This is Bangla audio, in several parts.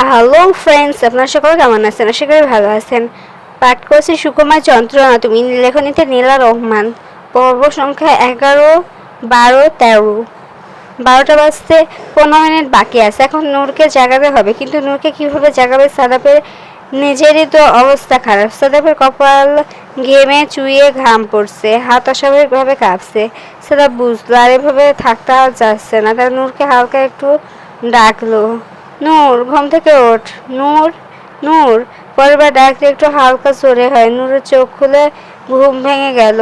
হ্যালো ফ্রেন্ডস আপনার সকলে কেমন আছেন? আশা করি ভালো আছেন। পাঠ করছি সুকুমার যন্ত্রণা তুমি লেখনীতে নীলা রহমান। পর্ব সংখ্যা এগারো, বারো, তেরো। বারোটা বাজতে পনেরো মিনিট বাকি আছে। এখন নূরকে জাগাতে হবে। কিন্তু নূরকে কীভাবে জাগাবে? সাদাপের নিজেরই তো অবস্থা খারাপ। সাদাপের কপাল ঘেমে চুইয়ে ঘাম পড়ছে। হাত অস্বাভাবিকভাবে কাঁপছে। সেটা বুঝলো, আর এভাবে থাকতে যাচ্ছে না। তার নূরকে হালকা একটু ডাকলো। নূর, ঘুম থেকে ওঠ। নূর নূর, পরেরবার ডাকতে একটু হালকা জোরে হয়। নূরের চোখ খুলে ঘুম ভেঙে গেল।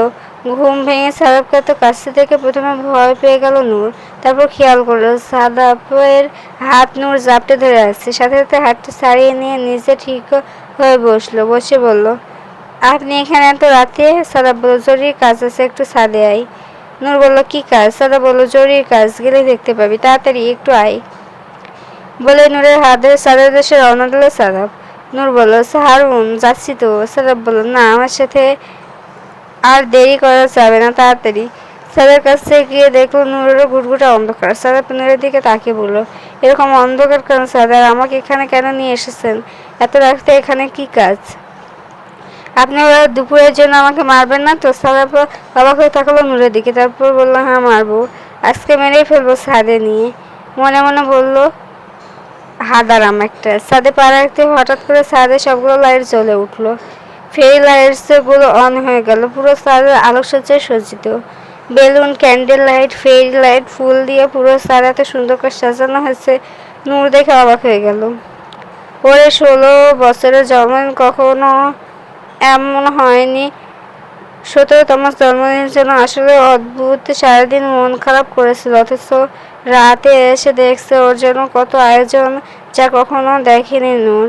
ঘুম ভেঙে সাদাবকে তো কাছে থেকে প্রথমে ভয় পেয়ে গেল নূর। তারপর খেয়াল করল সাদাবের হাত নূর জাপটে ধরে আসছে সাথে সাথে হাতটা ছাড়িয়ে নিয়ে নিজে ঠিক হয়ে বসল। বসে বলল, আপনি এখানে এত রাতে? সাদাব বলল, জরুরি কাজ আছে, একটু সাদে আই। নূর বলল, কি কাজ? সাদা বলল, জরুরি কাজ, গেলে দেখতে পাবি। তাড়াতাড়ি একটু আয়। বলে নূরের হাতে সাদার দেশে রওনা দিল সাদাব। নূর বলল হারুন যাচ্ছি তো। সাদাব বলল, না, আমার সাথে আর দেরি করা যাবে না, তাড়াতাড়ি। সাদার কাছে গিয়ে দেখল নূরেরও ঘুটঘুটা অন্ধকার। সাদাব নূরের দিকে তাকিয়ে বলল, এরকম অন্ধকার কেন সাদার আমাকে এখানে কেন নিয়ে এসেছেন? এত রাখতে এখানে কি কাজ? আপনি ওরা দুপুরের জন্য আমাকে মারবেন না তো? সাদাব অবাক হয়ে থাকল নূরের দিকে। তারপর বলল হ্যাঁ মারবো। আজকে মেরেই ফেলব সাদে নিয়ে। মনে মনে বলল হাদারাম একটা। ছাদে পা রাখতে হঠাৎ করে ছাদে সবগুলো লাইট জ্বলে উঠল। ফেরি লাইটসগুলো অন হয়ে গেল, পুরো ছাদের আলোকসজ্জায় সজ্জিত। Balloon candle light fairy light ফুল দিয়ে পুরো ছাদ এত সুন্দর করে সাজানো হয়েছে, নূর দেখে অবাক হয়ে গেল। ওরে ষোলো বছরের জন্মদিন কখনো এমন হয়নি। সতেরো সতেরোতম জন্মদিনের জন্য আসলে অদ্ভুত সারাদিন মন খারাপ করেছিল, অথচ রাতে এসে দেখছে ওর জন্য কত আয়োজন যা কখনো দেখেনি নূর।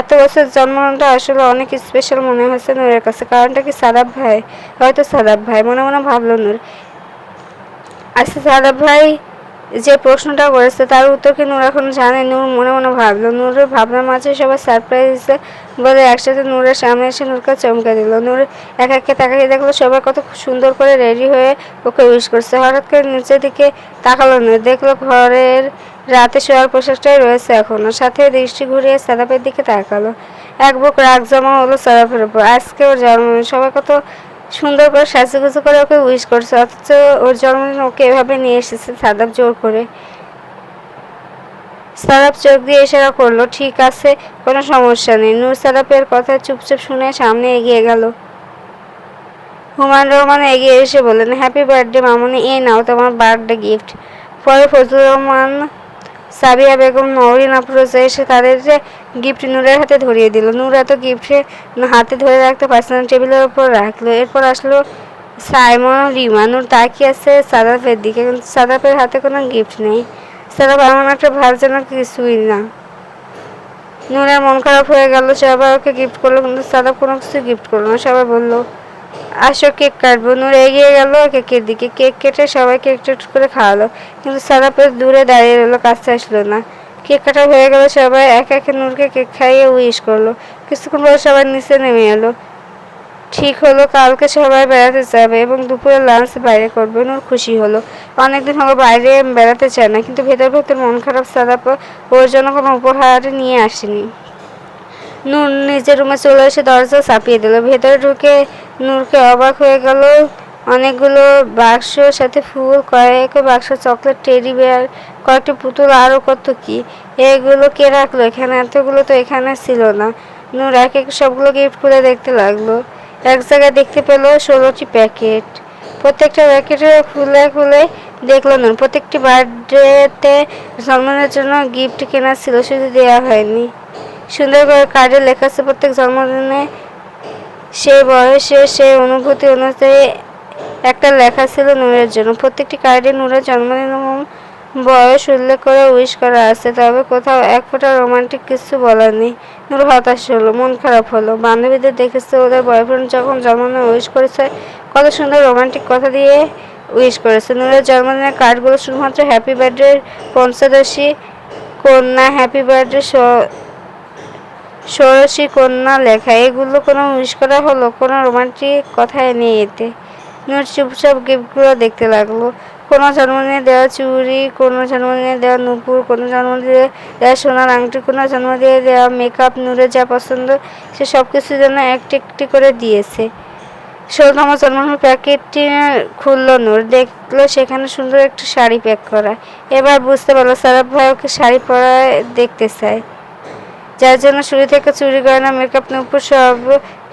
এত বছর জন্মটা আসলে অনেক স্পেশাল মনে হয়েছে নূরের কাছে। কারণটা কি সাদাব ভাই? হয়তো সাদাব ভাই, মনে মনে ভাবলো নূর। আচ্ছা সাদাব ভাই যে প্রশ্নটা করেছে তার উত্তর কি নূর এখন জানে? নূর মনে মনে ভাবলো। নূরের ভাবনার মাঝে সবাই সারপ্রাইজ বলে, একসাথে নূরের সামনে এসে নূরকে চমকে দিল। নূর এক একে তাকিয়ে দেখল সবাই কত সুন্দর করে রেডি হয়ে ওকে উইশ করছে। হঠাৎ করে নিচের দিকে তাকালো নূর। দেখল ঘরের রাতে শোয়ার পোশাকটাই রয়েছে এখনও। সাথে দৃষ্টি ঘুরিয়ে সাদাপের দিকে তাকালো। এক বুক রাগ জমা হলো সাদাপের উপর। আজকে ওর জন্মদিন। সবাই কত সুন্দর করে সাজুগুজু করে ওকে উইশ করছে। অথচ ওর জন্মদিন ওকে এভাবে নিয়ে এসেছে সাদাব জোর করে। সাদাব চোখ দিয়ে ইশারা করল, ঠিক আছে, কোনো সমস্যা নেই। নূর সাদাপের কথা চুপচুপ শুনে সামনে এগিয়ে গেল। হুমায়ুন রহমান এগিয়ে এসে বললেন হ্যাপি বার্থডে মামুনি, এই নাও তোমার বার্থডে গিফট পরে ফজলুর রহমান সাবিয়া বেগম নওরিন আফরোজা এসে তাদের গিফট নূরের হাতে ধরিয়ে দিল। নূর এত গিফটে হাতে ধরে রাখতে পারছে না টেবিলের ওপর রাখল। এরপর আসলো সাইমন, রিমা। নূর তাকিয়ে আছে সাদাফের দিকে, কিন্তু সাদাফের হাতে কোনো গিফট নেই। সাদাফ এমন একটা ভাব যেন কিছুই না। নূরের মন খারাপ হয়ে গেল সবাই ওকে গিফট করল, কিন্তু সাদাফ কোনো কিছু গিফট করল না। সবাই বলল আসো কেক কাটবো। নূর এগিয়ে গেল, কেকের দিকে। কেক কেটে সবাইকে একটু একটু করে খাওয়ালো। কিন্তু সাদাপের দূরে দাঁড়িয়ে রইল, কাছে আসলো না। কেক কাটা হয়ে গেল, সবাই এক একে নূরকে কেক খাইয়ে উইশ করল। কিছুক্ষণ পরে সবাই নিচে নেমে এলো। ঠিক হলো, কালকে সবাই বেড়াতে যাবে এবং দুপুরে লাঞ্চ বাইরে করবে। নূর খুশি হলো। অনেকদিন হলো বাইরে বেড়াতে চায় না, কিন্তু ভেতর ভেতর মন খারাপ সাদাপ ওর জন্য কোনো উপহার নিয়ে আসেনি। নূর নিজের রুমে চলে এসে দরজা চাপিয়ে দিল। ভেতরে ঢুকে নূরকে অবাক হয়ে গেল। অনেকগুলো বাক্স সাথে ফুল, কয়েক বাক্স চকলেট, টেডি বেয়ার, কয়েকটি পুতুল আরও কত কি। এগুলো কে রাখল? এখানে এতগুলো তো এখানে ছিল না। নূর এক এক সবগুলো গিফট খুলে দেখতে লাগল। এক জায়গায় দেখতে পেল ষোলোটি প্যাকেট। প্রত্যেকটা প্যাকেটে খুলে খুলে দেখল নূর। প্রত্যেকটি বার্থডেতে জন্মদিনের জন্য গিফট কেনা ছিল, শুধু দেওয়া হয়নি। সুন্দর করে কার্ডে লেখা আছে, প্রত্যেক জন্মদিনে সেই বয়সে সেই অনুভূতি অনুযায়ী একটা লেখা ছিল নূরের জন্য। প্রত্যেকটি কার্ডে নূরের জন্মদিন এবং বয়স উল্লেখ করে উইশ করা আছে, তবে কোথাও এক ফোঁটা রোমান্টিক কিছু বলার নূর হতাশ হলো, মন খারাপ হলো। বান্ধবীদের দেখেছে ওদের বয়ফ্রেন্ড যখন জন্মদিনে উইশ করেছে, কত সুন্দর রোমান্টিক কথা দিয়ে উইশ করেছে। নূরের জন্মদিনের কার্ডগুলো শুধুমাত্র হ্যাপি বার্থডে পঞ্চদশী কন্যা হ্যাপি বার্থডে ষোড়শী কন্যা লেখা, এগুলো কোনো উইশ করা হলো, কোনো রোমান্টিক কথায় নেই এতে। নূর চুপচাপ গিফটগুলো দেখতে লাগল। কোনো জন্মদিনে দেওয়া চুড়ি কোনো জন্মদিনে দেওয়া নুপুর, কোনো জন্মদিনে দেওয়া সোনার আংটি, কোনো জন্মদিনে দেওয়া মেকআপ নূরে যা পছন্দ, সে সব কিছু যেন একটি একটি করে দিয়েছে। ষোলতম জন্মদিনের প্যাকেটটি খুললো নূর। দেখল সেখানে সুন্দর একটা শাড়ি প্যাক করা। এবার বুঝতে পারল সারাপ ভাই ওকে শাড়ি পরায় দেখতে চায়। যার জন্য শুরু থেকে চুরি, গয়না মেকআপ নুপুর সব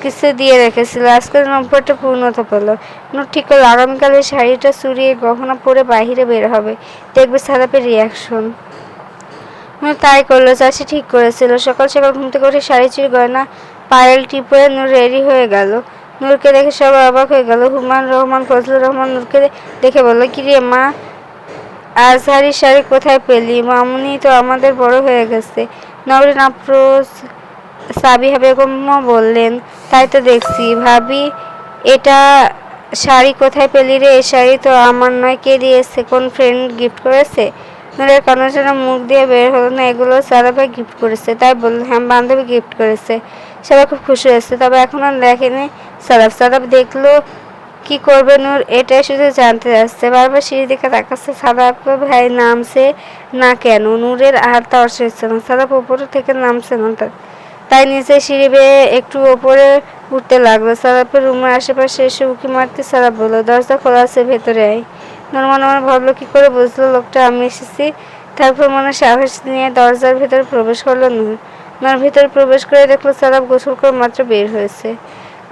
কিছু দিয়ে রেখেছিল। আজকের নম্বরটা পূর্ণতা পেল। নূর ঠিক করল, আগামীকাল শাড়িটা চুরিয়ে গহনা পরে বাইরে বের হবে। দেখবে সারাপের রিয়াকশন তাই করল চাষি ঠিক করেছিল। সকাল সকাল ঘুম থেকে উঠে শাড়ি চুরি, গয়না, পায়েল টিপে নূর রেডি হয়ে গেল। নূরকে দেখে সবাই অবাক হয়ে গেল। হুমান রহমান, ফজলুর রহমান নূরকে দেখে বলল কি রে মা, আজহারি শাড়ি কোথায় পেলি? মামুনি তো আমাদের বড় হয়ে গেছে। নবরিন আফরোজ সাবিহা বেগমও বললেন, তাই তো দেখছি ভাবি, এটা শাড়ি কোথায় পেলি রে? এই শাড়ি তো আমার নয়, কে দিয়েছে? কোন ফ্রেন্ড গিফট করেছে? নূরের যেন মুখ দিয়ে বের হলো না, এগুলো সারাভাই গিফট করেছে। তাই বলল হ্যাঁ বান্ধবী গিফট করেছে। সবাই খুব খুশি হয়েছে, তবে এখন আর দেখেনি। সারাফ সারাফ দেখল কি করবে নূর? এটাই শুধু জানতে যাচ্ছে বারবার সিঁড়ি দিকে তাকাচ্ছে সাদাপ ভাই, নামছে না কেন? নূরের আর তর্স হচ্ছে না। সাদাপ উপরে থেকে নামছে না তার। তাই নিচে সিঁড়ি বেয়ে একটু ওপরে উঠতে লাগল। সারাপের রুমের আশেপাশে এসে উঁকি মারতে সারাপ বলল, দরজা খোলা আছে, ভেতরে আয়। মনে মনে ভাবলো, কি করে বুঝলো লোকটা? আমি এসেছি। তারপর মনে সাহস নিয়ে দরজার ভেতরে প্রবেশ করল নূর। নূর ভেতরে প্রবেশ করে দেখল সারাপ গোসল করে মাত্র বের হয়েছে।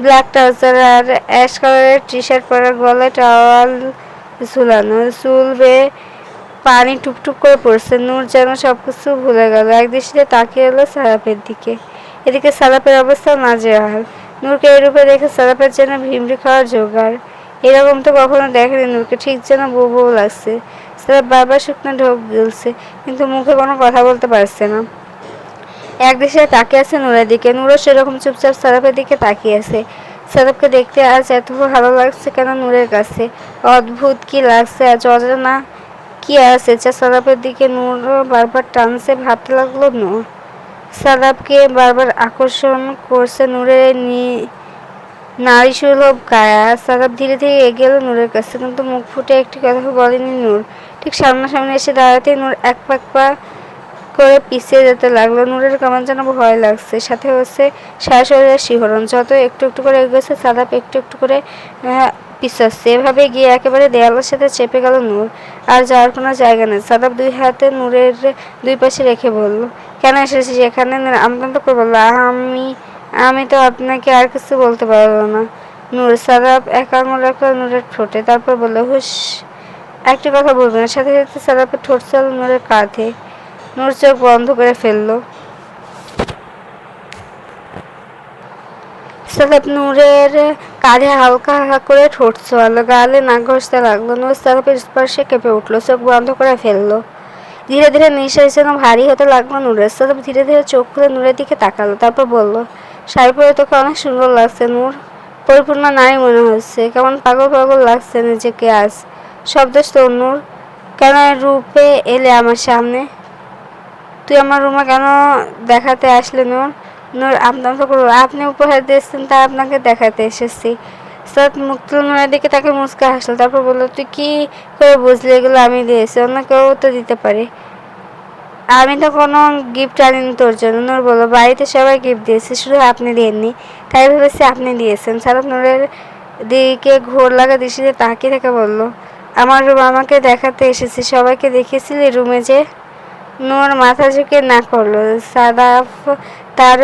ব্ল্যাক ট্রাউজার আর অ্যাশ কালারের টি শার্ট পরা গলায় টাওয়াল ঝুলানো চুল বেয়ে পানি টুপটুপ করে পড়ছে। নূর যেন সব কিছু ভুলে গেল। এক দৃষ্টিতে তাকিয়ে এলো সারাপের দিকে। এদিকে সারাপের অবস্থা নাজেহাল। নূরকে এরূপে দেখে সারাপের যেন ভিমড়ি খাওয়ার জোগাড়। এরকম তো কখনো দেখেনি নূরকে। ঠিক যেন বউ বউ লাগছে। সারাপ বারবার শুকনো ঢোক গিলছে, কিন্তু মুখে কোনো কথা বলতে পারছে না। এক দেশে তাকিয়ে আছে নূরের দিকে। নূরও সেরকম চুপচাপ সারাপের দিকে তাকিয়ে আছে। সারাপকে দেখতে আজ এত ভালো লাগছে কেন নূরের কাছে? অদ্ভুত কি লাগছে আজ অজানা কি আছে যা সারাপের দিকে নূর বারবার টানছে ভাবতে লাগল নূর সারাপকে বারবার আকর্ষণ করছে নূরের নারী সুলভ গায়া। সারাপ ধীরে ধীরে এগিয়ে এলো নূরের কাছে, কিন্তু মুখ ফুটে একটি কথা বলেনি নূর। ঠিক সামনাসামনি এসে দাঁড়াতেই নূর এক পাক পা করে পিছিয়ে যেতে লাগল। নূরের কেমন যেন ভয় লাগছে। সাথে হচ্ছে সারা শরীরের শিহরণ। যত একটু একটু করে এগোচ্ছে, সাদাপ একটু একটু করে পিছাচ্ছে। এভাবে গিয়ে একেবারে দেয়ালের সাথে চেপে গেল নূর। আর যাওয়ার কোনো জায়গা নেই। সাদাপ দুই হাতে নূরের দুই পাশে রেখে বলল, কেন এসেছিস এখানে? আমদান তো বলল আমি আমি তো আপনাকে আর কিছু বলতে পারব না। নূর, সাদাপ এক আঙুল রাখল নূরের ঠোঁটে। তারপর বলল হুস একটি কথা বলব না। সাথে সাথে সাদাপের ঠোঁট চাল নূরের কাঁধে। নূর চোখ বন্ধ করে ফেলল। সালাপ নূরের কাঁধে হালকা হালকা করে ঠোঁট ছোয়ালো গালে নাক ঘষতে লাগল, নূর সালাপের স্পর্শে কেঁপে উঠল, চোখ বন্ধ করে ফেলল। ধীরে ধীরে নিঃশ্বাস যেন ভারী হতে লাগল নূরের সালাপ ধীরে ধীরে চোখ খুলে নূরের দিকে তাকালো, তারপর বলল শাড়ি পরে তোকে অনেক সুন্দর লাগছে নূর। পরিপূর্ণ নারী মনে হচ্ছে, কেমন পাগল পাগল লাগছে নিজেকে আজ। শব্দ তোর নূর। কেন রূপে এলে আমার সামনে? তুই আমার রুমে কেন দেখাতে আসলে নূর? নূর আপনার তো করব। আপনি উপহার দিয়েছেন, তা আপনাকে দেখাতে এসেছি। সৎ মুক্ত নূরের দিকে তাকে মুচকে হাসলো, তারপর বলল, তুই কি করে বুঝলি এগুলো আমি দিয়েছি? অন্য কেউ তো দিতে পারে। আমি তো কোনো গিফট আনিনি তোর জন্য। নূর বলল, বাড়িতে সবাই গিফট দিয়েছে, শুধু আপনি দেননি তাই ভেবেছি আপনি দিয়েছেন। সারাপ নূরের দিকে ঘোর লাগা দৃষ্টিতে তাকিয়ে থেকে বলল, আমার রুম আমাকে দেখাতে এসেছি। সবাইকে দেখিয়েছিলি রুমে যে নূর মাথা ঝুঁকে না করল। সাদাফ তার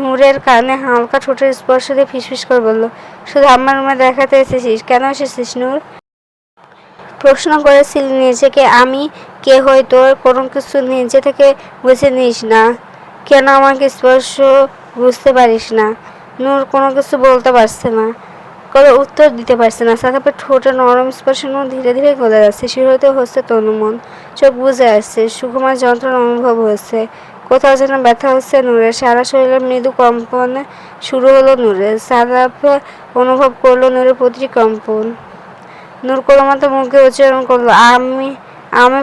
নূরের কানে হালকা ঠোঁটের স্পর্শ দিয়ে ফিসফিস করে বলল, শুধু আমার রুমে দেখাতে এসেছিস? কেন এসেছিস নূর? প্রশ্ন করেছিলি নিজেকে, আমি কে হই তোর কোনো কিছু নিজে থেকে বুঝে নিস না। কেন আমাকে স্পর্শ বুঝতে পারিস না? নূর কোনো কিছু বলতে পারছে না। কোনো উত্তর দিতে পারছে না। সাদাপে ঠোঁটে নরম স্পর্শ নূর ধীরে ধীরে গলে যাচ্ছে। শিহরিত হচ্ছে তনুমন। চোখ বুঝে আসছে। সুকুমার যন্ত্রণা অনুভব হচ্ছে। কোথাও যেন ব্যথা হচ্ছে নূরের সারা শরীরে মৃদু কম্পন শুরু হলো নূরের সাদাপ অনুভব করল নূরের প্রতিটি কম্পন। নূর কোনো মতো মুখে উচ্চারণ করল, আমি আমি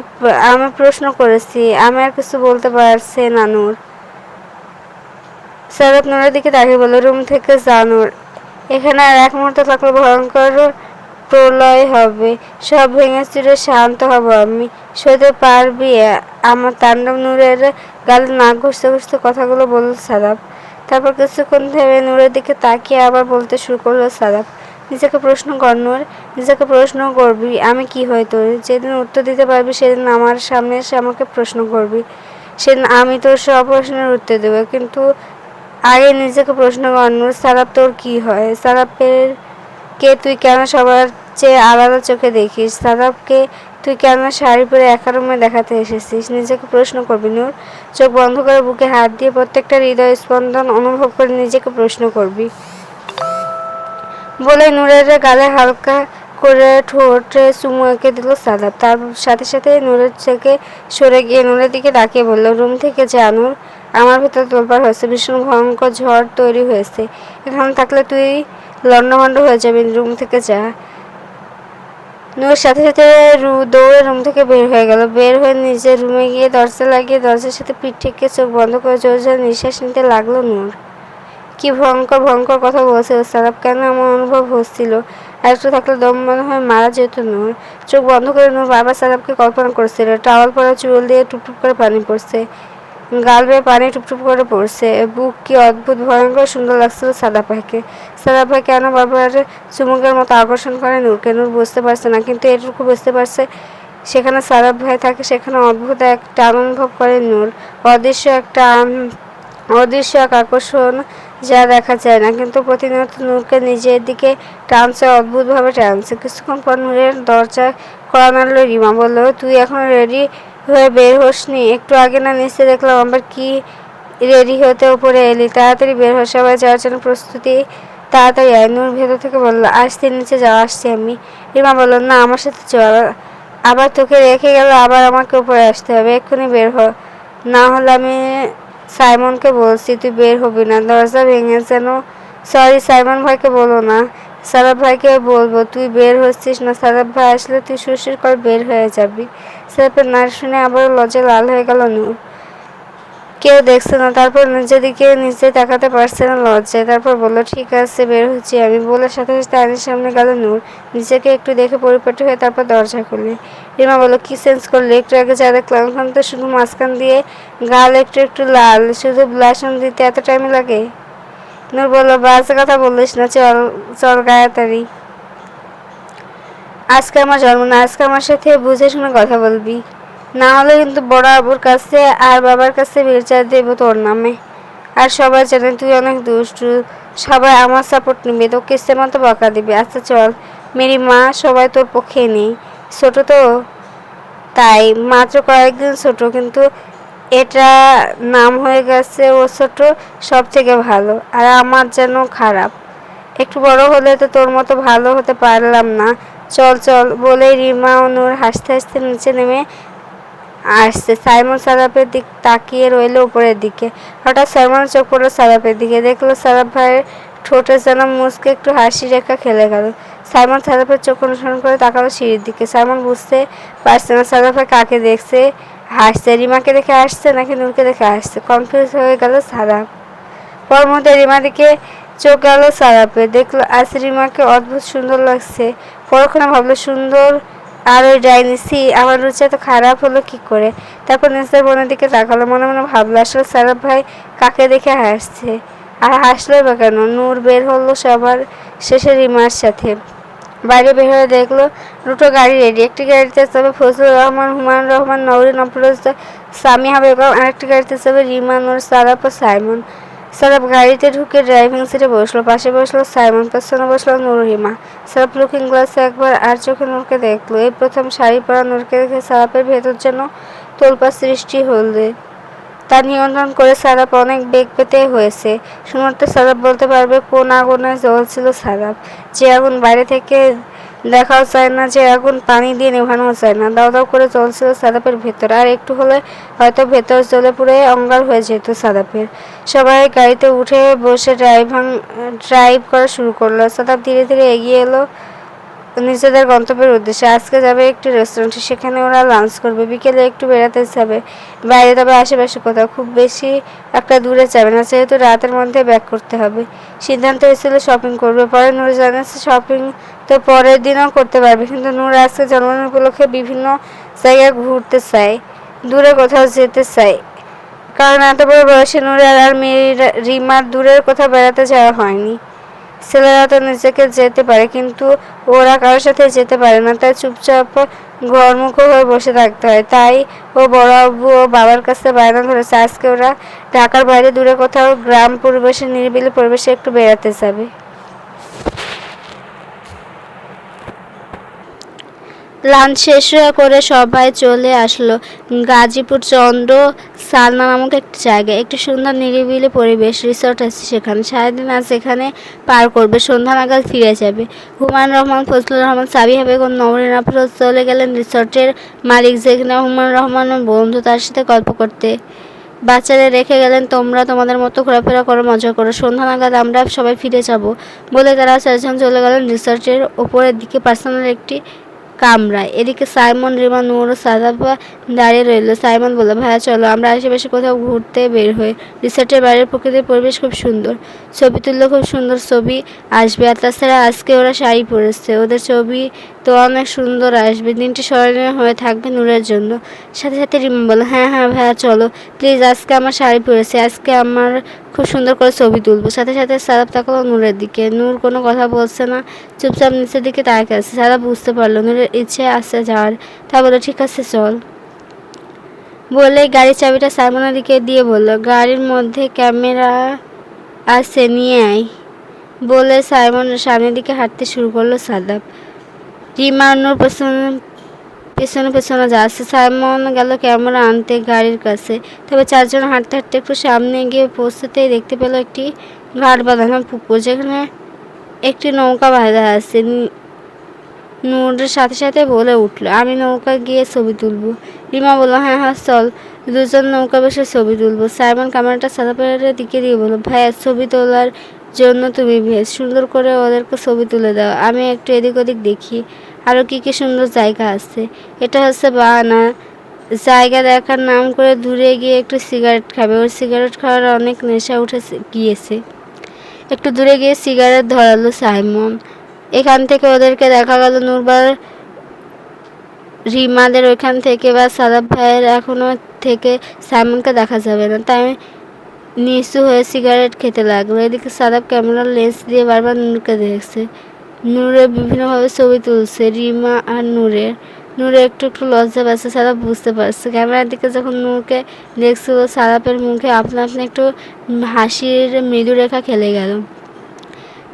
আমি প্রশ্ন করেছি। আমি আর কিছু বলতে পারছি না নূর। সাদাপ নূরের দিকে তাকিয়ে বলল, রুম থেকে যা নূর। এখানে আর এক মুহূর্ত থাকলে ভয়ঙ্কর প্রলয় হবে। সব ভেঙে চুরে শান্ত হব আমি। সইতে পারবি, আমার তাণ্ডব নূরের গালে নাক ঘুষতে ঘুষতে কথাগুলো বলল সাদাব। তারপর কিছুক্ষণ থেমে নূরের দিকে তাকিয়ে আবার বলতে শুরু করল সাদাব, নিজেকে প্রশ্ন কর নূর, নিজেকে প্রশ্ন করবি, আমি কি হই তোর? যেদিন উত্তর দিতে পারবি, সেদিন আমার সামনে এসে আমাকে প্রশ্ন করবি। সেদিন আমি তোর সব প্রশ্নের উত্তর দেবো। কিন্তু আগে নিজেকে প্রশ্ন কর। সারাপ তোর কি হয়? সারাপের কে তুই কেন সবার চেয়ে আলাদা চোখে দেখিস? সারাপকে তুই কেন শাড়ি পরে একা রুমে দেখাতে এসেছিস? নিজেকে প্রশ্ন করবি, নূর। চোখ বন্ধ করে বুকে হাত দিয়ে প্রত্যেকটা হৃদয় স্পন্দন অনুভব করে নিজেকে প্রশ্ন করবি। বলে নূরের গালে হালকা করে ঠোঁটে চুমু এঁকে দিল সাদাব তার সাথে সাথে নূরের থেকে সরে গিয়ে নূরের দিকে তাকিয়ে বলল, রুম থেকে যা, নূর। আমার ভেতর তোলপাড় হয়েছে। ভীষণ ভয়ঙ্কর ঝড় তৈরি হয়েছে। এখানে থাকলে তুই লন্ডভন্ড হয়ে যাবি রুম থেকে যা। নূর সাথে সাথে রু- দৌড়ে রুম থেকে বের হয়ে গেল। বের হয়ে নিজের রুমে গিয়ে দরজা লাগিয়ে দরজার সাথে পিঠ থেকে চোখ বন্ধ করে জোর জোর নিঃশ্বাস নিতে লাগল নূর। কি ভয়ঙ্কর ভয়ঙ্কর কথা বলছিল সারাপ। কেন এমন অনুভব হচ্ছিল? একটু থাকলে দম মনে হয় মারা যেত নূর। চোখ বন্ধ করে নূর বাবা সারাপকে কল্পনা করছিল। টাওয়াল পরা চুল দিয়ে টুপটুপ করে পানি পড়ছে। গাল বেয়ে পানি টুপটুপ করে পড়ছে। বুক কি অদ্ভুত, ভয়ঙ্কর, সুন্দর লাগছিল সাদা ভাইকে। সাদা ভাই কেন বারবার চুমুকের মতো আকর্ষণ করে? নূরকে নূর বুঝতে পারছে না, কিন্তু এটুকু বুঝতে পারছে সেখানে সারাপ ভাই থাকে, সেখানে অদ্ভুত এক টান অনুভব করে নূর। অদৃশ্য একটা অদৃশ্য এক আকর্ষণ যা দেখা যায় না, কিন্তু প্রতিনিয়ত নূরকে নিজের দিকে টানছে, অদ্ভুতভাবে টানছে। কিছুক্ষণ পর নূরের দরজা কড়া নাড়ল রিমা বলল, তুই এখন রেডি হয়ে বের হোসনি। একটু আগে না নিচে দেখলাম আবার কি রেডি হতে উপরে এলি। তাড়াতাড়ি বের হো, সবাই যাওয়ার জন্য প্রস্তুতি। তাড়াতাড়ি আয়। নূর ভেতর থেকে বলল আসতে নিচে যাওয়া আসছি আমি। রিমা বলল, না, আমার সাথে চল। আবার তোকে রেখে গেল, আবার আমাকে উপরে আসতে হবে। এক্ষুনি বের হ। না হলে আমি সাইমনকে বলছি, তুই বের হবি না। দরজা ভেঙে যেন, সরি, সাইমন ভাইকে বলো না। সারাব ভাইকে বলব, তুই বের হচ্ছিস না? সারাব ভাই, আসলে তুই সুশির করে বের হয়ে যাবি। সারাপের না শুনে আবার লজ্জা লাল হয়ে গেল নূর কেউ দেখছে না, তারপর নিজের দিকে নিজে তাকাতে পারছে না লজ্জায়। তারপর বলল, ঠিক আছে, বের হচ্ছি আমি। বলে সাথে সাথে আইনের সামনে গেল নূর নিজেকে একটু দেখে পরিপাটি হয়ে তারপর দরজা খুলে রিমা বলল, কি সেন্স করলে? একটু আগে যা দেখলাম এখন তো শুধু মাঝখান দিয়ে গাল একটু একটু লাল, শুধু ব্লাসন দিতে এত টাইম লাগে? নূর বলল, বাজে কথা বলিস না, চল চল গায়াতারি আজকে আমার জন্ম না, আজকে আমার সাথে বুঝে শুনে কথা বলবি। না হলে কিন্তু বড় আবুর কাছে আর বাবার কাছে বিচার দেব তোর নামে। আর সবাই জানে তুই অনেক দুষ্টু। সবাই আমার সাপোর্ট নিবে তোকে ইচ্ছে মতো বকা দিবে? আচ্ছা চল, মেরি মা সবাই তোর পক্ষে নেই। ছোট তো তাই, মাত্র কয়েকদিন ছোট, কিন্তু এটা নাম হয়ে গেছে ও ছোট সব থেকে ভালো। আর আমার যেন খারাপ। একটু বড় হলে তো তোর মতো ভালো হতে পারলাম না। চল চল বলে রিমা ও নূর হাসতে হাসতে নিচে নেমে আসছে। সাইমন সারাফের দিক তাকিয়ে রইল উপরের দিকে। হঠাৎ সাইমন চোখ পড়ল সারাপের দিকে। দেখল সারাফ ভাইয়ের ঠোঁটে যেন মুসকে একটু হাসি রেখা খেলে গেল। সাইমন সারাফের চোখ অনুসরণ করে তাকালো সিঁড়ির দিকে। সাইমন বুঝতে পারছে না ভাই কাকে দেখছে। হাসছে। রিমাকে দেখে আসছে নাকি নূরকে দেখে আসছে কনফিউজ হয়ে গেল সারাপ। পর মধ্যে রিমা দিকে চোখ গেল সারাপে দেখল আজ রিমাকে অদ্ভুত সুন্দর লাগছে। পরক্ষণে ভাবলো, সুন্দর আর ওই ডাইনি সি আমার রুচি এত খারাপ হলো কি করে? তারপর নিজের বোনের দিকে তাকালো, মনে মনে ভাবলো, আসলে সারাপ ভাই কাকে দেখে হাসছে? আর হাসলো বা কেন? নূর বের হলো সবার শেষে রিমার সাথে। বাইরে বের হয়ে দেখল, দুটো গাড়ি রেডি একটি গাড়িতে যাবে ফজলুর রহমান, হুমায়ুন রহমান নওরিন অফরোজ সামিয়া বেগম আরেকটি গাড়িতে যাবে রিমান নূর সারাপ ও সাইমন। সারাপ গাড়িতে ঢুকে ড্রাইভিং সিটে বসল, পাশে বসল সাইমন, পেছনে বসল নুরহিমা। সারাপ লুকিং গ্লাসে একবার আর চোখে নূরকে দেখল। এই প্রথম শাড়ি পরা নূরকে দেখে সারাপের ভেতর যেন তোলপা সৃষ্টি হলদে। তা নিয়ন্ত্রণ করে সারাপ অনেক বেগ পেতে হয়েছে। শুনতে সারাপ বলতে পারবে কোন আগুনে জ্বলছিল সারাপ যে আগুন বাইরে থেকে দেখাও চায় না যে আগুন পানি দিয়ে নেভানো যায় না। দাও দাও করে চলছিল সাদাপের ভেতর। আর একটু হলে হয়তো ভেতর জ্বলে পুড়ে অঙ্গার হয়ে যেত সাদাপের। সবাই গাড়িতে উঠে বসে ড্রাইভাং, ড্রাইভ করা শুরু করল। সাদাপ ধীরে ধীরে এগিয়ে এলো। নিজেদের গন্তব্যের উদ্দেশ্যে আজকে যাবে একটি রেস্টুরেন্টে সেখানে ওরা লাঞ্চ করবে, বিকেলে একটু বেড়াতে যাবে। বাইরে তবে আশেপাশে কোথাও খুব বেশি একটা দূরে যাবে না, যেহেতু রাতের মধ্যে ব্যাক করতে হবে। সিদ্ধান্ত হয়েছিল শপিং করবে, পরে নূর জানাচ্ছে শপিং তো পরের দিনও করতে পারবে, কিন্তু নূর আজকে জন্মদিন উপলক্ষে বিভিন্ন জায়গায় ঘুরতে চায়, দূরে কোথাও যেতে চায়। কারণ এত বড় বয়সে নূরের আর মেয়ের রিমার দূরের কোথাও বেড়াতে যাওয়া হয়নি। ছেলেরা তো নিজেকে যেতে পারে, কিন্তু ওরা কারোর সাথে যেতে পারে না। তাই চুপচাপ ঘরমুখ হয়ে বসে থাকতে হয়। তাই ও বড় আব্বু ও বাবার কাছে বায়না ধরেছে, আজকে ওরা ঢাকার বাইরে দূরে কোথাও গ্রাম পরিবেশে, নিরিবিলি পরিবেশে একটু বেড়াতে যাবে। লাঞ্চ শেষ করে সবাই চলে আসলো। গাজীপুর চন্দ্র সালনা নামক একটি জায়গায়। একটি সুন্দর নিরিবিলি পরিবেশ রিসর্ট আছে সেখানে। সারাদিন আজ এখানে পার করবে। সন্ধ্যা নাগাদ ফিরে যাবে। হুমায়ুন রহমান, ফজলুর রহমান, সাবিহা বেগম, নবরিন আফরোজ চলে গেলেন রিসোর্টের মালিক। যেখানে হুমায়ুন রহমানের বন্ধু, তার সাথে গল্প করতে। বাচ্চাদের রেখে গেলেন, তোমরা তোমাদের মতো ঘোরাফেরা করো, মজা করো। সন্ধ্যা নাগাদ আমরা সবাই ফিরে যাব বলে তারা চারজন চলে গেলেন রিসর্টের ওপরের দিকে। পার্সোনাল একটি কামরায়। এদিকে সাইমন রিমা নূর ও সাদাবা দাঁড়িয়ে রইল। সাইমন বলল, ভাইয়া, চলো। আমরা আশেপাশে কোথাও ঘুরতে বের হই। রিসার্টের বাইরের প্রকৃতির পরিবেশ খুব সুন্দর। ছবি তুললে খুব সুন্দর ছবি আসবে। আর তাছাড়া আজকে ওরা শাড়ি পরেছে। ওদের ছবি তো অনেক সুন্দর আসবে। দিনটি স্মরণীয় হয়ে থাকবে নূরের জন্য। সাথে সাথে রিমা বলল হ্যাঁ হ্যাঁ ভাইয়া, চলো। প্লিজ আজকে আমার শাড়ি পরেছে। আজকে আমার খুব সুন্দর করে ছবি তুলবো। সাথে সাথে সারাপ তাকালো নূরের দিকে। নূর কোনো কথা বলছে না। চুপচাপ নিচের দিকে তাকিয়ে আছে। সারা বুঝতে পারল, নূরের ইচ্ছে আছে যাওয়ার। তা বলল ঠিক আছে, চল। বলে গাড়ির চাবিটা সাইমনের দিকে দিয়ে বলল, গাড়ির মধ্যে ক্যামেরা আছে, নিয়ে আয়। বলে সাইমন সামনের দিকে হাঁটতে শুরু করল সাদাব রিমানোর পেছনে পেছনে পেছনে যাচ্ছে? সাইমন গেল ক্যামেরা আনতে গাড়ির কাছে। তবে চারজন হাঁটতে হাঁটতে একটু সামনে গিয়ে পৌঁছতেই দেখতে পেল একটি ঘাট বাঁধানো পুকুর, যেখানে একটি নৌকা বাঁধা আছে। নূরের সাথে সাথে বলে উঠল, আমি নৌকা গিয়ে ছবি তুলবো। রিমা বলল হ্যাঁ হ্যাঁ চল। দুজন নৌকা বসে ছবি তুলবো। সাইমন ক্যামেরাটা সাদাপের দিকে দিয়ে বলল, ভাইয়া, ছবি তোলার জন্য তুমি বেশ সুন্দর করে ওদেরকে ছবি তুলে দাও। আমি একটু এদিক ওদিক দেখি আরও কী কী সুন্দর জায়গা আছে। এটা হচ্ছে বাহানা। জায়গা দেখার নাম করে দূরে গিয়ে একটু সিগারেট খাবে। ওর সিগারেট খাওয়ার অনেক নেশা উঠে গিয়েছে। একটু দূরে গিয়ে সিগারেট ধরালো সাইমন। এখান থেকে ওদেরকে দেখা গেল নূরবার রিমাদের ওইখান থেকে বা সাদাব ভাইয়ের এখনও থেকে সাইমনকে দেখা যাবে না। তাই নিচু হয়ে সিগারেট খেতে লাগল। এদিকে সাদাব ক্যামেরার লেন্স দিয়ে বারবার নূরকে দেখছে। নূরের বিভিন্নভাবে ছবি তুলছে, রিমা আর নূরের নূরে একটু একটু লজ্জা পাচ্ছে সাদাব বুঝতে পারছে। ক্যামেরার দিকে যখন নূরকে দেখছিল, সাদাপের মুখে আপনা আপনি একটু হাসির মৃদু রেখা খেলে গেল।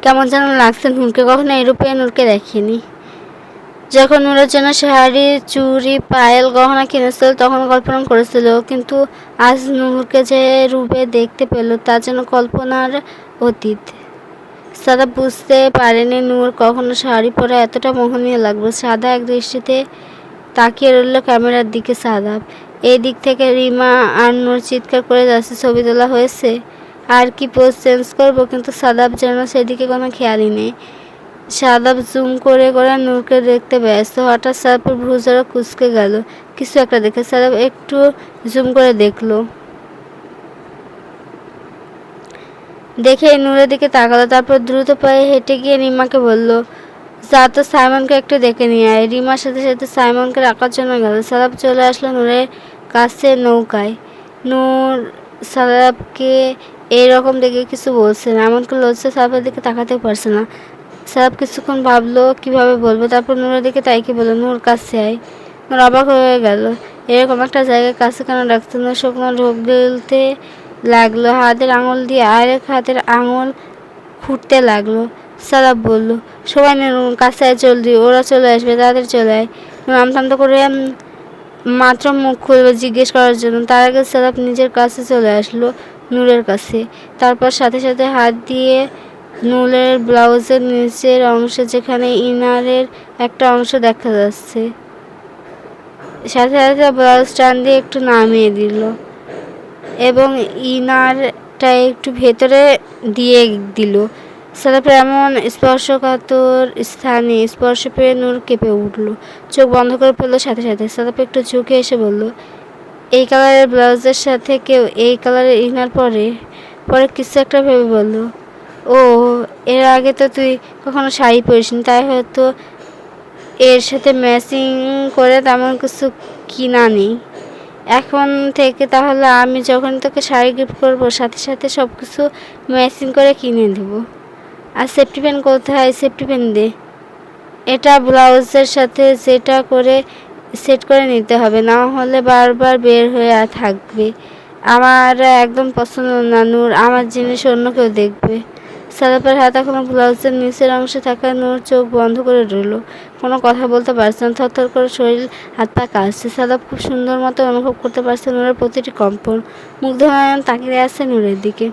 কেমন যেন লাগছে নূরকে, কখনো এরূপে নূরকে দেখিনি। যখন নূরের জন্য শাড়ি, চুড়ি, পায়েল, গহনা কিনেছিল, তখন কল্পনা করেছিল, কিন্তু আজ নূরকে যে রূপে দেখতে পেল, তা যেন কল্পনার অতীত। সাদা বুঝতে পারেনি নূর কখনো শাড়ি পরে এতটা মোহনীয় লাগবে। সাদা এক দৃষ্টিতে তাকিয়ে রইল ক্যামেরার দিকে সাদাব এই দিক থেকে রিমা আর নূর চিৎকার করে যাচ্ছে, ছবি তোলা হয়েছে। আর কি পোস্ট চেঞ্জ করব, কিন্তু সাদাব যেন সেদিকে কোনো খেয়ালই নেই। সাদাব জুম করে করে নূরকে দেখতে ব্যস্ত। হঠাৎ সাদাবের ভ্রুজরা কুচকে গেল। কিছু একটা দেখে সাদাব একটু জুম করে দেখল। দেখে নূরের দিকে তাকালো, তারপর দ্রুত পায়ে হেঁটে গিয়ে রিমাকে বলল, যা তো সাইমনকে একটু দেখে নিয়ে আয়। রিমার সাথে সাথে সাইমনকে রাখার জন্য গেল। সাদাব চলে আসলো নূরের কাছে নৌকায়। নূর সাদাবকে এইরকম দেখে কিছু বলছে না, এমনকি লজ্জা সাদাবের দিকে তাকাতেও পারছে না। সাদাব কিছুক্ষণ ভাবলো, কীভাবে বলব? তারপর নূরের দিকে তাইকে বলল, নূর, কাছে আয়। নূর অবাক হয়ে গেল। এরকম একটা জায়গায় কাছে কেন রাখতো না শুকনো ঢোক গিলতে লাগল, হাতের আঙুল দিয়ে আরেক হাতের আঙুল ফুটতে লাগল। সাদাব বলল, সবাই নূর, কাছে আয়, জলদি, ওরা চলে আসবে তাদের চলে আয়। আমতামতা করে মাত্র মুখ খুলবে জিজ্ঞেস করার জন্য। তার আগে সাদাব নিজের কাছে চলে আসলো, নূরের কাছে। তারপর সাথে সাথে হাত দিয়ে নূরের ব্লাউজের নিচের অংশে যেখানে ইনারের একটা অংশ দেখা যাচ্ছে। সাথে সাথে ব্লাউজ টান দিয়ে একটু নামিয়ে দিল এবং ইনারটা একটু ভেতরে দিয়ে দিল। সাদাপের এমন স্পর্শকাতর স্থানে স্পর্শ পেয়ে নূর কেঁপে উঠল। চোখ বন্ধ করে ফেলল সাথে সাথে। সাদাপে একটু ঝুঁকে এসে বলল, এই কালারের ব্লাউজের সাথে কেউ এই কালারের ইনার পরে? পরে কিছু একটা ভেবে বলল। ও, এর আগে তো তুই কখনো শাড়ি পরিসনি, তাই হয়তো এর সাথে ম্যাচিং করে তেমন কিছু কিনা নেই এখন থেকে তাহলে আমি যখন তোকে শাড়ি গিফট করব, সাথে সাথে সব কিছু ম্যাচিং করে কিনে দেবো। আর সেফটি পেন কোথায়? সেফটি পেন দে। এটা ব্লাউজের সাথে যেটা করে সেট করে নিতে হবে, না হলে বারবার বের হয়ে থাকবে। আমার একদম পছন্দ না, নূর। আমার জিনিস অন্য কেউ দেখবে। সাদাপের হাত এখনও ব্লাউজের নিচের অংশে থাকা নূর চোখ বন্ধ করে রইল। কোনো কথা বলতে পারছে না। থরথর করে শরীর, হাত পা কাশছে সাদাপ খুব সুন্দর মতো অনুভব করতে পারছে নূরের প্রতিটি কম্পন। মুগ্ধ নয়ন তাকিয়ে আছে নূরের দিকে।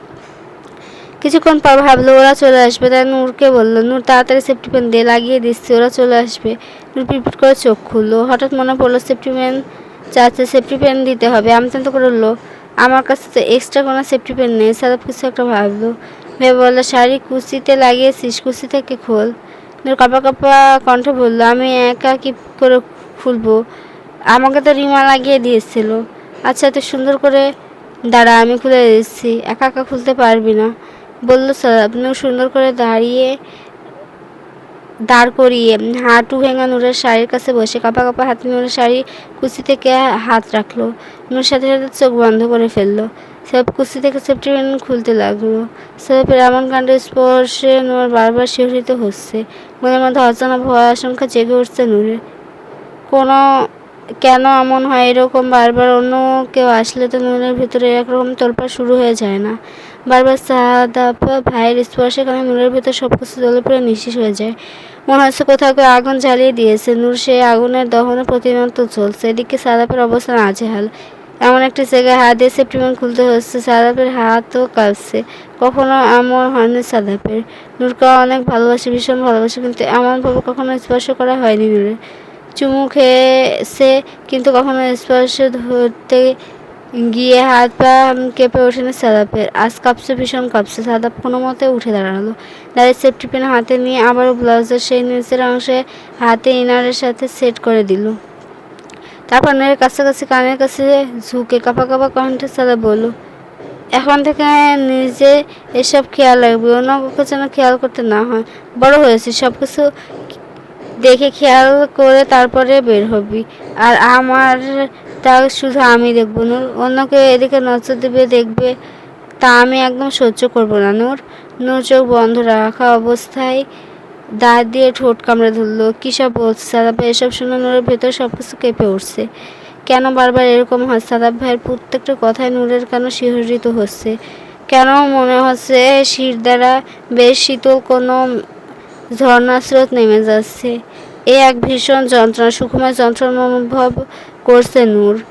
কিছুক্ষণ পর ভাবলো, ওরা চলে আসবে। তাই নূরকে বলল, নূর, তাড়াতাড়ি সেফটি পেন দিয়ে লাগিয়ে দিচ্ছে, ওরা চলে আসবে। নূর পিটপিট করে চোখ খুললো। হঠাৎ মনে পড়ল, সেফটি পেন চাচ্ছে, সেফটি পেন দিতে হবে। আমতান্ত করল আমার কাছে তো এক্সট্রা কোনো সেফটি পেন নেই। সাদাপ কিছু একটা ভাবলো। ভেবে বলল, শাড়ি কুচিতে লাগিয়েছিস? কুচি থেকে খোল। নূর কাপা কাপা কণ্ঠ বলল, আমি একা কি করে খুলবো? আমাকে তো রিমা লাগিয়ে দিয়েছিল। আচ্ছা এত সুন্দর করে দাঁড়া, আমি খুলে দিচ্ছি। একা একা খুলতে পারবি না। বলল স্যার আপনিও সুন্দর করে দাঁড়িয়ে, দাঁড় করিয়ে হাঁটু ভেঙা নূরের শাড়ির কাছে বসে কাপা কাপা হাতে নূরের শাড়ি কুচি থেকে হাত রাখল। নূর সাথে সাথে চোখ বন্ধ করে ফেলল। সব কুচি থেকে সেপ্টিমেন খুলতে লাগল। সেপের এমন কাণ্ডের স্পর্শে নূর বারবার শিহরিত হচ্ছে। মনের মধ্যে অজানা ভয়, আশঙ্কা জেগে উঠছে নূরে কোনো কেন এমন হয় এরকম? বারবার অন্য কেউ আসলে তো নূরের ভিতরে একরকম তোলপাড় শুরু হয়ে যায় না। বারবার সাদাপ ভাইয়ের স্পর্শে কারণে নূরের ভিতর সব কিছু জ্বলে পড়ে নিঃশেষ হয়ে যায়। মনে হচ্ছে কোথাও কেউ আগুন জ্বালিয়ে দিয়েছে। নূর সেই আগুনের দহনে প্রতিনিয়ত চলছে। এদিকে সাদাপের অবস্থান আজেহাল এমন একটা জায়গায় হাত দিয়ে সেপ্টিমেন খুলতে হচ্ছে, সাদাপের হাতও কাঁপছে কখনো এমন হয়নি সাদাপের। নূরকে অনেক ভালোবাসে, ভীষণ ভালোবাসে, কিন্তু এমনভাবে কখনো স্পর্শ করা হয়নি নূরের। চুমু খেয়েছে, কিন্তু কখনো স্পর্শ ধরতে গিয়ে হাত পা কেঁপে ওঠেনি সাদাপের। আজ কাঁপছে, ভীষণ কাঁপছে। সাদাপ কোনো মতে উঠে দাঁড়াল। দাঁড়িয়ে সেফটি পেন হাতে নিয়ে আবারও ব্লাউজের সেই নিচের অংশে হাতে ইনারের সাথে সেট করে দিল। তারপর নের কাছাকাছি কানের কাছে ঝুঁকে কাপা কাপা কণ্ঠে সাদা বলল, এখন থেকে নিজে এসব খেয়াল রাখবি। অন্য কাউকে যেন খেয়াল করতে না হয়। বড় হয়েছি সব কিছু দেখে খেয়াল করে তারপরে বের হবি। আর আমার তা শুধু আমি দেখব, নূর। অন্যকে এদিকে নজর দেবে, দেখবে তা আমি একদম সহ্য করব না, নূর। নূর চোখ বন্ধ রাখা অবস্থায় দাঁত দিয়ে ঠোঁট কামড়ে ধরলো। কী সব বলছে? সাদাব ভাই, এসব শুনে নূরের ভেতর সব কিছু কেঁপে উঠছে। কেন বারবার এরকম হয়? সাদাব ভাইয়ের প্রত্যেকটা কথায় নূরের কেন শিহরিত হচ্ছে। কেন মনে হচ্ছে শির দ্বারা বেশ শীতল কোনো ঝর্ণা স্রোত নেমে যাচ্ছে? এ এক ভীষণ যন্ত্রণা সুখময় যন্ত্রণা অনুভব করছে নূর।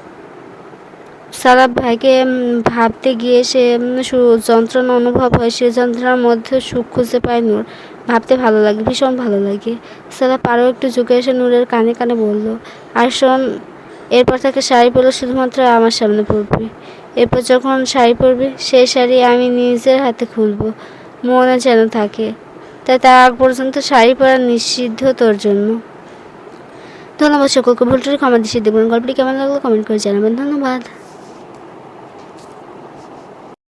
সারাব ভাইকে ভাবতে গিয়ে সু- যন্ত্রণা অনুভব হয়, সে যন্ত্রণার মধ্যে সুখ খুঁজে পায় নূর। ভাবতে ভালো লাগে, ভীষণ ভালো লাগে। সারাব আরও একটু ঝুঁকে এসে নূরের কানে কানে বলল, আর শোন, এরপর থেকে শাড়ি পরলে শুধুমাত্র আমার সামনে পরবি। এরপর যখন শাড়ি পরবি, সেই শাড়ি আমি নিজের হাতে খুলবো, মনে যেন থাকে। তাই তার আগ পর্যন্ত শাড়ি পরা নিষিদ্ধ তোর জন্য। ধন্যবাদ সকলকে ভুলটুরি ক্ষমা দৃষ্টি দেবেন গল্পটি কেমন লাগল কমেন্ট করে জানাবেন। ধন্যবাদ।